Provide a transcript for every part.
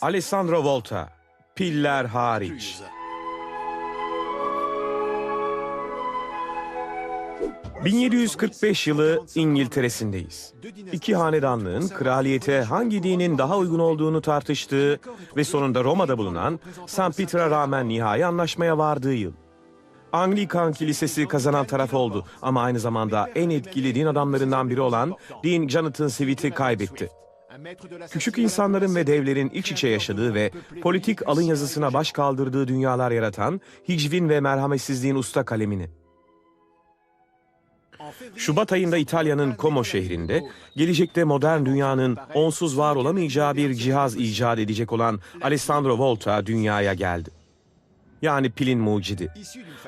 Alessandro Volta, piller hariç. 1745 yılı İngiltere'sindeyiz. İki hanedanlığın kraliyete hangi dinin daha uygun olduğunu tartıştığı ve sonunda Roma'da bulunan St. Peter'a rağmen nihai anlaşmaya vardığı yıl. Anglikan Kilisesi kazanan taraf oldu ama aynı zamanda en etkili din adamlarından biri olan Dean Jonathan Swift'i kaybetti. Küçük insanların ve devlerin iç içe yaşadığı ve politik alın yazısına baş kaldırdığı dünyalar yaratan hicvin ve merhametsizliğin usta kalemini. Şubat ayında İtalya'nın Como şehrinde gelecekte modern dünyanın onsuz var olamayacağı bir cihaz icat edecek olan Alessandro Volta dünyaya geldi. Yani pilin mucidi.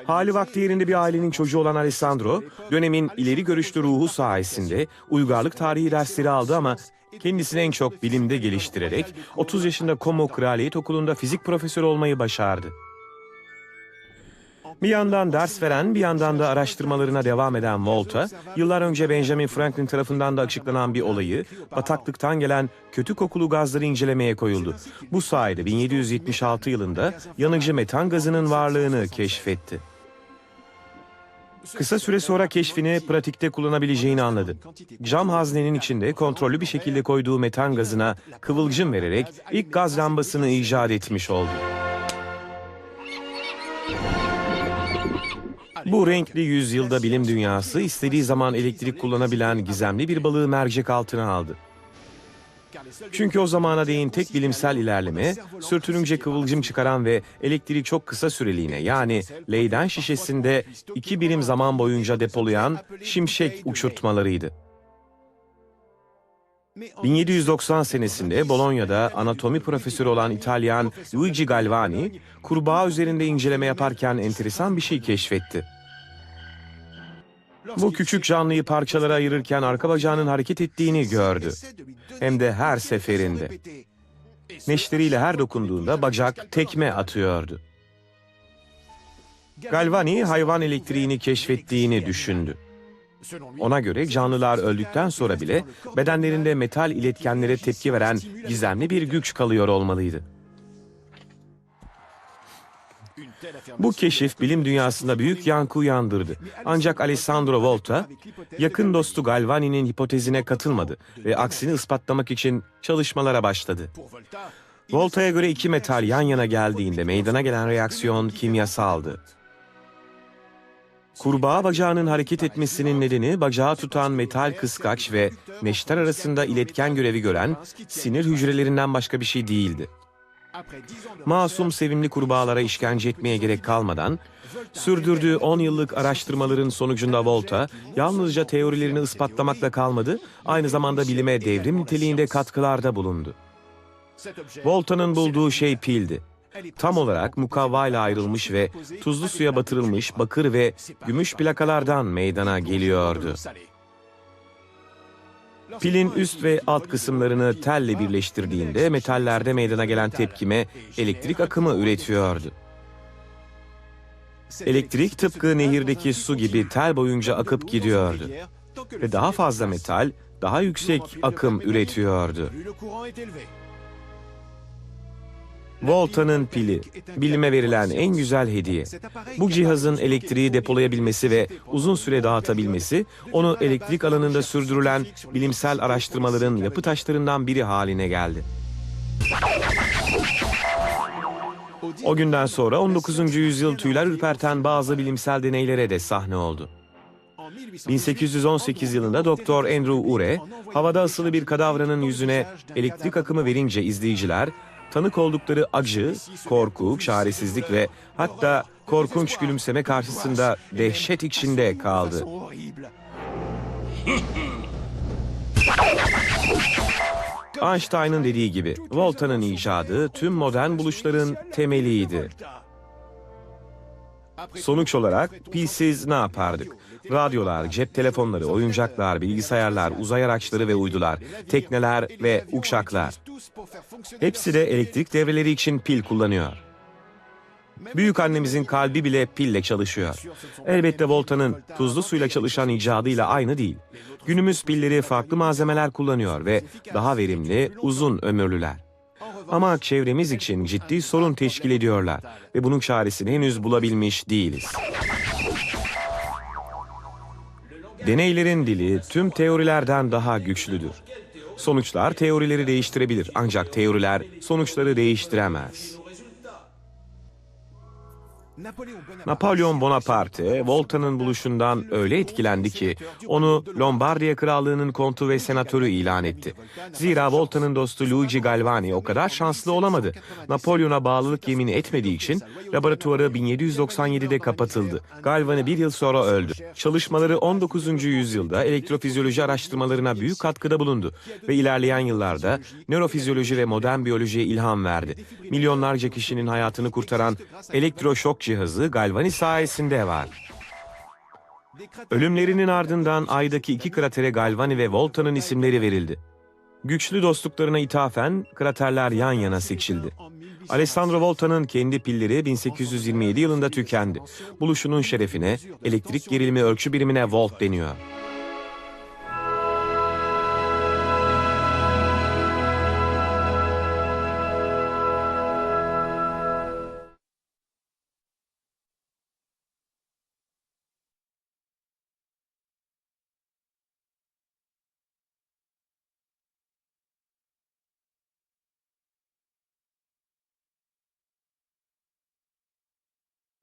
Hali vakti yerinde bir ailenin çocuğu olan Alessandro, dönemin ileri görüşlü ruhu sayesinde uygarlık tarihi dersleri aldı ama kendisini en çok bilimde geliştirerek 30 yaşında Como Kraliyet Okulu'nda fizik profesörü olmayı başardı. Bir yandan ders veren, bir yandan da araştırmalarına devam eden Volta, yıllar önce Benjamin Franklin tarafından da açıklanan bir olayı, bataklıktan gelen kötü kokulu gazları incelemeye koyuldu. Bu sayede 1776 yılında yanıcı metan gazının varlığını keşfetti. Kısa süre sonra keşfini pratikte kullanabileceğini anladı. Cam haznenin içinde kontrollü bir şekilde koyduğu metan gazına kıvılcım vererek ilk gaz lambasını icat etmiş oldu. Bu renkli yüzyılda bilim dünyası istediği zaman elektrik kullanabilen gizemli bir balığı mercek altına aldı. Çünkü o zamana değin tek bilimsel ilerleme, sürtününce kıvılcım çıkaran ve elektriği çok kısa süreliğine yani Leyden şişesinde iki birim zaman boyunca depolayan şimşek uçurtmalarıydı. 1790 senesinde Bolonya'da anatomi profesörü olan İtalyan Luigi Galvani, kurbağa üzerinde inceleme yaparken enteresan bir şey keşfetti. Bu küçük canlıyı parçalara ayırırken arka bacağının hareket ettiğini gördü. Hem de her seferinde. Neşteriyle her dokunduğunda bacak tekme atıyordu. Galvani hayvan elektriğini keşfettiğini düşündü. Ona göre canlılar öldükten sonra bile bedenlerinde metal iletkenlere tepki veren gizemli bir güç kalıyor olmalıydı. Bu keşif bilim dünyasında büyük yankı uyandırdı. Ancak Alessandro Volta, yakın dostu Galvani'nin hipotezine katılmadı ve aksini ispatlamak için çalışmalara başladı. Volta'ya göre iki metal yan yana geldiğinde meydana gelen reaksiyon kimyasaldı. Kurbağa bacağının hareket etmesinin nedeni bacağı tutan metal kıskaç ve neşter arasında iletken görevi gören sinir hücrelerinden başka bir şey değildi. Masum sevimli kurbağalara işkence etmeye gerek kalmadan, sürdürdüğü 10 yıllık araştırmaların sonucunda Volta, yalnızca teorilerini ispatlamakla kalmadı, aynı zamanda bilime devrim niteliğinde katkılarda bulundu. Volta'nın bulduğu şey pildi. Tam olarak mukavvayla ayrılmış ve tuzlu suya batırılmış bakır ve gümüş plakalardan meydana geliyordu. Pilin üst ve alt kısımlarını telle birleştirdiğinde metallerde meydana gelen tepkime elektrik akımı üretiyordu. Elektrik tıpkı nehirdeki su gibi tel boyunca akıp gidiyordu. Ve daha fazla metal, daha yüksek akım üretiyordu. Volta'nın pili, bilime verilen en güzel hediye. Bu cihazın elektriği depolayabilmesi ve uzun süre dağıtabilmesi, onu elektrik alanında sürdürülen bilimsel araştırmaların yapı taşlarından biri haline geldi. O günden sonra 19. yüzyıl tüyler ürperten bazı bilimsel deneylere de sahne oldu. 1818 yılında Doktor Andrew Ure, havada asılı bir kadavranın yüzüne elektrik akımı verince izleyiciler, tanık oldukları acı, korku, çaresizlik ve hatta korkunç gülümseme karşısında dehşet içinde kaldı. Einstein'ın dediği gibi, Volta'nın icadı tüm modern buluşların temeliydi. Sonuç olarak pilsiz ne yapardık? Radyolar, cep telefonları, oyuncaklar, bilgisayarlar, uzay araçları ve uydular, tekneler ve uçaklar. Hepsi de elektrik devreleri için pil kullanıyor. Büyük annemizin kalbi bile pille çalışıyor. Elbette Volta'nın tuzlu suyla çalışan icadıyla aynı değil. Günümüz pilleri farklı malzemeler kullanıyor ve daha verimli, uzun ömürlüler. Ama çevremiz için ciddi sorun teşkil ediyorlar ve bunun çaresini henüz bulabilmiş değiliz. Deneylerin dili tüm teorilerden daha güçlüdür. Sonuçlar teorileri değiştirebilir ancak teoriler sonuçları değiştiremez. Napolyon Bonaparte, Volta'nın buluşundan öyle etkilendi ki onu Lombardiya Krallığı'nın kontu ve senatörü ilan etti. Zira Volta'nın dostu Luigi Galvani o kadar şanslı olamadı. Napolyon'a bağlılık yemini etmediği için laboratuvarı 1797'de kapatıldı. Galvani bir yıl sonra öldü. Çalışmaları 19. yüzyılda elektrofizyoloji araştırmalarına büyük katkıda bulundu ve ilerleyen yıllarda nörofizyoloji ve modern biyolojiye ilham verdi. Milyonlarca kişinin hayatını kurtaran elektroşok cihazı Galvani sayesinde var. Ölümlerinin ardından Ay'daki iki kratere Galvani ve Volta'nın isimleri verildi. Güçlü dostluklarına ithafen kraterler yan yana seçildi. Alessandro Volta'nın kendi pilleri 1827 yılında tükendi. Buluşunun şerefine elektrik gerilimi ölçü birimine volt deniyor.